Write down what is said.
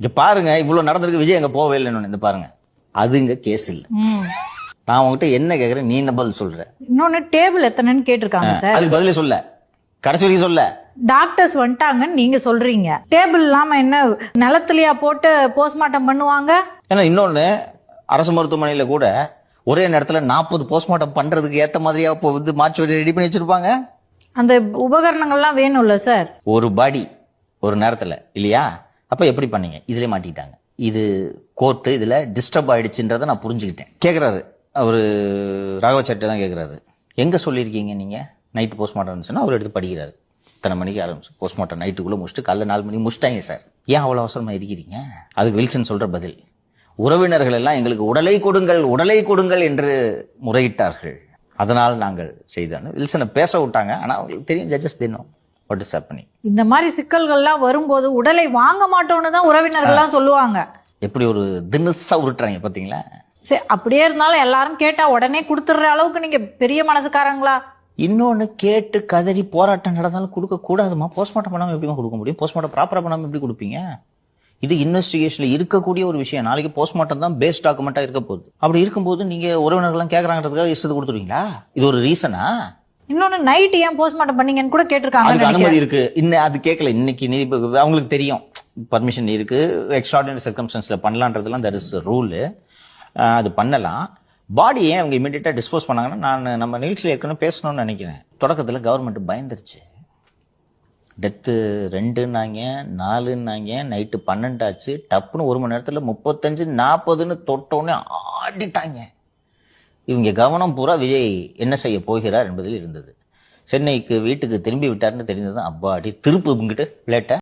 இங்க பாருங்க இவ்வளவு நடந்திருக்கு விஜய் அங்க போகவே இல்லைன்னு இந்த பாருங்க. அது இங்க கேஸ் இல்ல. நான் உங்ககிட்ட என்ன கேக்குறேன் நீ என்ன பதில் சொல்ற? இன்னொன்னு டேபிள் எத்தனைன்னு கேட்டிருக்காங்க சார். அதுக்கு பதிலே சொல்ல. கடைசி வரைக்கும் சொல்ல. டாக்டர்ஸ் வந்துட்டாங்கன்னு நீங்க சொல்றீங்க. டேபிள் இல்லாம என்ன நிலத்துலயா போட்டு போஸ்ட்மார்ட்டம் பண்ணுவாங்க? ஏன்னா இன்னொன்னு அரசு மருத்துவமனையில கூட ஒரே நேரத்துல நாற்பது போஸ்ட்மார்ட்டம் பண்றதுக்கு ஏத்த மாதிரியா இப்போ வந்து மாற்றி ரெடி பண்ணி வச்சிருப்பாங்க? அந்த உபகரணங்கள்லாம் வேணும்ல சார்? ஒரு பாடி ஒரு நேரத்துல இல்லையா? அப்ப எப்படி பண்ணீங்க? இதுலயே மாட்டிக்கிட்டாங்க. இது கோர்ட்டு இதுல டிஸ்டர்ப் ஆயிடுச்சுன்றதை நான் புரிஞ்சுக்கிட்டேன். கேட்குறாரு அவர் ராகவ சட்டை தான் கேட்குறாரு எங்க சொல்லியிருக்கீங்க நீங்க? நைட்டு போஸ்ட்மார்ட்டம் இருந்துச்சுன்னா அவர் எடுத்து படிக்கிறாரு. இத்தனை மணிக்கு ஆரம்பிச்சு போஸ்ட்மார்ட்டம் நைட்டுக்குள்ள முடிச்சுட்டு காலைல நாலு மணிக்கு முடிச்சிட்டாங்க சார் ஏன் அவ்வளோ அவசரமா இருக்கிறீங்க அதுக்கு வில்சன் சொல்ற பதில். உறவினர்கள் எல்லாம் எங்களுக்கு உடலை கொடுங்கள் உடலை கொடுங்கள் என்று முறையிட்டார்கள். அதனால் நாங்கள் செய்தோம் வில்சனை பேச விட்டாங்க. ஆனால் அவங்களுக்கு தெரியும் ஜட்ஜஸ் தினம் வாட் இஸ் ஹேப்பனிங் இந்த மாதிரி சிக்கல்கள்லாம் வரும்போது உடலை வாங்க மாட்டோம்னு தான் உறவினர்கள்லாம் சொல்லுவாங்க. எப்படி ஒரு தினுசா உருட்டுறாங்க பாத்தீங்களா? சரி அப்படியே இருந்தாலும் எல்லாரும் கேட்டா உடனே கொடுத்துடுற அளவுக்கு நீங்க பெரிய மனசுக்காரங்களா? இன்னொன்னு கேட்டு கதறி போராட்டம் நடந்தாலும் கொடுக்க கூடாதுமா? போஸ்ட்மார்ட்டம் பண்ணாம எப்படிமா கொடுக்க முடியும்? போஸ்ட்மார்ட்டம் ப்ராப்பரா பண்ணாம எப்படி கொடுப்பீங்க? இது இன்வெஸ்டிகேஷன்ல இருக்கக்கூடிய ஒரு விஷயம். நாளைக்கு போஸ்ட்மார்ட்டம் தான் பேஸ் டாக்குமெண்டா இருக்க போகுது. அப்படி இருக்கும்போது நீங்க உறவினர்கள்லாம் கேக்குறாங்கிறதுக்காக இஷ்டத்தை கொடுத்துருவீங்களா இது ஒரு ரீசனா இன்னொன்னு நைட் ஏன் போஸ்ட்மார்ட்டம் பண்ணீங்கன்னு கூட கேட்டிருக்காங்க அனுமதி இருக்கு. இன்னும் அது கேட்கல. இன்னைக்கு நீ இப்ப அவங்களுக்கு தெரியும். பர்மிஷன் இருக்கு. எக்ஸ்ட்ராடினரி சர்க்கம்ஸ்டன்ஸ்ல பண்ணலான்றதுலாம் தட் இஸ் ரூல் அது பண்ணலாம். பாடி ஏன் அவங்க இமீடியட்டா டிஸ்போஸ் பண்ணாங்கன்னா நான் நம்ம நிகழ்ச்சியில் ஏற்கனவே பேசணும்னு நினைக்கிறேன். தொடக்கத்துல கவர்மெண்ட் பயந்துருச்சு. டெத்து ரெண்டுன்னாங்க நாலுன்னாங்க நைட்டு பன்னெண்டாச்சு. டப்புன்னு ஒரு மணி நேரத்துல முப்பத்தஞ்சு நாற்பதுன்னு தொட்டோன்னே ஆடிட்டாங்க. இவங்க கவனம் பூரா விஜய் என்ன செய்ய போகிறார் என்பதில் இருந்தது. சென்னைக்கு வீட்டுக்கு திரும்பி விட்டார்னு தெரிந்தது அப்பாடி திருப்பு இங்கிட்டு பிளேட்டை